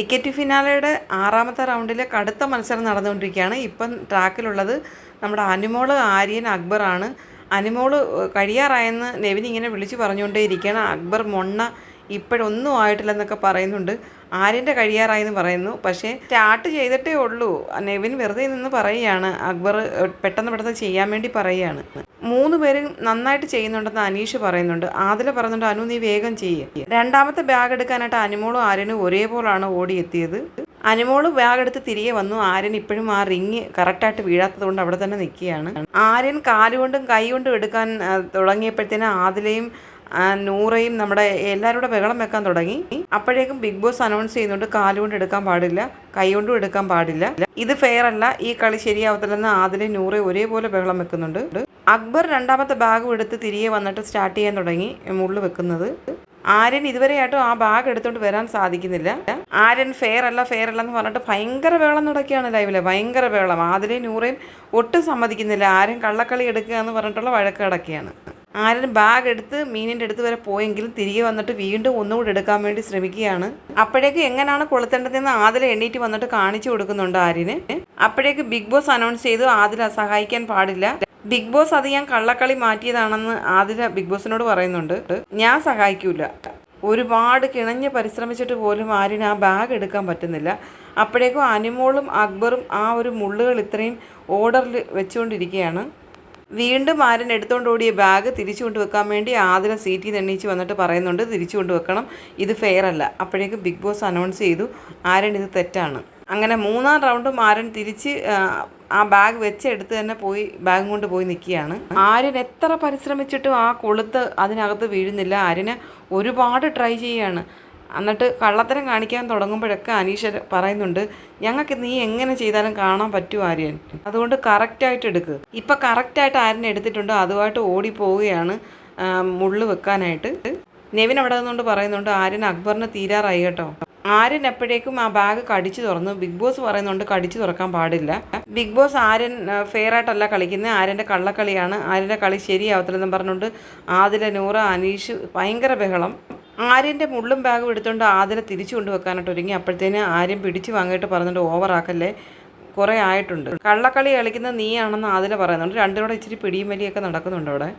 Ticket ഫിനാലയുടെ ആറാമത്തെ റൗണ്ടിലെ കടുത്ത മത്സരം നടന്നുകൊണ്ടിരിക്കുകയാണ്. ഇപ്പം ട്രാക്കിലുള്ളത് നമ്മുടെ അനുമോൾ ആര്യൻ അക്ബറാണ് അനുമോൾ കഴിയാറായെന്ന് നെവിൻ ഇങ്ങനെ വിളിച്ചു പറഞ്ഞുകൊണ്ടേ ഇരിക്കുകയാണ് അക്ബർ മൊണ്ണ ഇപ്പോഴൊന്നും ആയിട്ടില്ലെന്നൊക്കെ പറയുന്നുണ്ട്. ആര്യന്റെ കഴിയാറായെന്ന് പറയുന്നു. പക്ഷേ സ്റ്റാർട്ട് ചെയ്തിട്ടേ ഉള്ളൂ. നെവിൻ വെറുതെ നിന്ന് പറയുകയാണ്. അക്ബർ പെട്ടെന്ന് പെട്ടെന്ന് ചെയ്യാൻ വേണ്ടി പറയുകയാണ്. മൂന്ന് പേരും നന്നായിട്ട് ചെയ്യുന്നുണ്ടെന്ന് അനീഷ് പറയുന്നുണ്ട്. ആദില പറയുന്നുണ്ട് അനു നീ വേഗം ചെയ്യുക രണ്ടാമത്തെ ബാഗ് എടുക്കാനായിട്ട് അനുമോളും ആര്യനും ഒരേപോലാണ് ഓടിയെത്തിയത്. അനുമോൾ ബാഗ് എടുത്ത് തിരികെ വന്നു. ആര്യൻ ഇപ്പോഴും ആ റിങ് കറക്റ്റായിട്ട് വീഴാത്തത് കൊണ്ട് അവിടെ തന്നെ നിൽക്കുകയാണ്. ആര്യൻ കാലുകൊണ്ടും കൈ കൊണ്ടും എടുക്കാൻ തുടങ്ങിയപ്പോഴത്തേന് ആദിലയും നൂറയും നമ്മുടെ എല്ലാവരും കൂടെ ബഹളം വെക്കാൻ തുടങ്ങി. അപ്പോഴേക്കും ബിഗ് ബോസ് അനൗൺസ് ചെയ്യുന്നുണ്ട് കാലുകൊണ്ട് എടുക്കാൻ പാടില്ല കൈകൊണ്ടും എടുക്കാൻ പാടില്ല. ഇത് ഫെയർ അല്ല. ഈ കളി ശരിയാവത്തില്ലെന്ന് ആദിലയും നൂറയും ഒരേപോലെ ബഹളം വെക്കുന്നുണ്ട്. അക്ബർ രണ്ടാമത്തെ ബാഗും എടുത്ത് തിരികെ വന്നിട്ട് സ്റ്റാർട്ട് ചെയ്യാൻ തുടങ്ങി മുള്ളു വെക്കുന്നത്. ആര്യൻ ഇതുവരെയായിട്ടും ആ ബാഗ് എടുത്തോണ്ട് വരാൻ സാധിക്കുന്നില്ല. ആര്യൻ ഫെയർ അല്ല ഫെയർ അല്ല എന്ന് പറഞ്ഞിട്ട് ഭയങ്കര വേളം നടക്കുകയാണ് ലൈവിൽ ഭയങ്കര വേളം ആതിലേയും നൂറേയും ഒട്ടും സമ്മതിക്കുന്നില്ല. ആര്യൻ കള്ളക്കളി എടുക്കുക എന്ന് പറഞ്ഞിട്ടുള്ള വഴക്ക് കിടക്കുകയാണ് ആര്യൻ ബാഗ് എടുത്ത് മീനിന്റെ അടുത്ത് വരെ പോയെങ്കിലും തിരികെ വന്നിട്ട് വീണ്ടും ഒന്നുകൂടി എടുക്കാൻ വേണ്ടി ശ്രമിക്കുകയാണ്. അപ്പോഴേക്ക് എങ്ങനെയാണ് കൊളുത്തേണ്ടതെന്ന് ആദില എണ്ണീറ്റ് വന്നിട്ട് കാണിച്ചു കൊടുക്കുന്നുണ്ട് ആര്യന്. അപ്പോഴേക്ക് ബിഗ് ബോസ് അനൗൺസ് ചെയ്തു ആദില സഹായിക്കാൻ പാടില്ല. ബിഗ് ബോസ് അത് ഞാൻ കള്ളക്കളി മാറ്റിയതാണെന്ന് ആതിര ബിഗ് ബോസിനോട് പറയുന്നുണ്ട്. ഞാൻ സഹായിക്കൂല. ഒരുപാട് കിണഞ്ഞ് പരിശ്രമിച്ചിട്ട് പോലും ആര്യന് ആ ബാഗ് എടുക്കാൻ പറ്റുന്നില്ല. അപ്പോഴേക്കും അനുമോളും അക്ബറും ആ ഒരു മുള്ളുകൾ ഇത്രയും ഓർഡറിൽ വെച്ചുകൊണ്ടിരിക്കുകയാണ്. വീണ്ടും ആരൻ എടുത്തുകൊണ്ട് ഓടിയ ബാഗ് തിരിച്ചു കൊണ്ടുവെക്കാൻ വേണ്ടി ആതിര സീറ്റിൽ നിന്ന് എണ്ണീച്ച് വന്നിട്ട് പറയുന്നുണ്ട് തിരിച്ചു കൊണ്ടുവെക്കണം ഇത് ഫെയർ അല്ല. അപ്പോഴേക്കും ബിഗ് ബോസ് അനൗൺസ് ചെയ്തു ആരൻ ഇത് തെറ്റാണ്. അങ്ങനെ മൂന്നാം റൗണ്ടും ആരൻ തിരിച്ച് ആ, ബാഗ് വെച്ചെടുത്ത് തന്നെ പോയി ബാഗും കൊണ്ട് പോയി നിൽക്കുകയാണ് ആര്യൻ എത്ര പരിശ്രമിച്ചിട്ടും ആ കൊളുത്ത് അതിനകത്ത് വീഴുന്നില്ല. ആര്യന് ഒരുപാട് ട്രൈ ചെയ്യാണ് എന്നിട്ട് കള്ളത്തരം കാണിക്കാൻ തുടങ്ങുമ്പോഴൊക്കെ അനീഷ പറയുന്നുണ്ട് ഞങ്ങൾക്ക് നീ എങ്ങനെ ചെയ്താലും കാണാൻ പറ്റും ആര്യൻ. അതുകൊണ്ട് കറക്റ്റായിട്ട് എടുക്കുക ഇപ്പം കറക്റ്റായിട്ട് ആര്യൻ എടുത്തിട്ടുണ്ട്. അതുമായിട്ട് ഓടി പോവുകയാണ് ആ, മുള്ള് വെക്കാനായിട്ട്. നെവിൻ അവിടെ നിന്നുകൊണ്ട് പറയുന്നുണ്ട് ആര്യൻ അക്ബറിന് തീരാറായി കേട്ടോ. ആര്യൻ എപ്പോഴേക്കും ആ ബാഗ് കടിച്ചു തുറന്നു. ബിഗ് ബോസ് പറയുന്നുണ്ട് കടിച്ചു തുറക്കാൻ പാടില്ല. ബിഗ് ബോസ് ആര്യൻ ഫെയർ ആയിട്ടല്ല കളിക്കുന്നത് ആര്യന്റെ കള്ളക്കളിയാണ്. ആര്യന്റെ കളി ശരിയാവത്തില്ലെന്നും പറഞ്ഞുകൊണ്ട് ആദില നൂറ അനീഷ് ഭയങ്കര ബഹളം. ആര്യന്റെ മുള്ളും ബാഗും എടുത്തുകൊണ്ട് ആദില തിരിച്ചു കൊണ്ടുവെക്കാനായിട്ട് ഒരുങ്ങി. അപ്പോഴത്തേന് ആര്യൻ പിടിച്ചു വാങ്ങിയിട്ട് പറഞ്ഞിട്ട് ഓവറാക്കല്ലേ കുറേ ആയിട്ടുണ്ട്. കള്ളക്കളി കളിക്കുന്ന നീയാണെന്ന് ആദില പറയുന്നുണ്ട്. രണ്ടുകൂടെ ഇച്ചിരി പിടിയും വലിയൊക്കെ നടക്കുന്നുണ്ട് അവിടെ.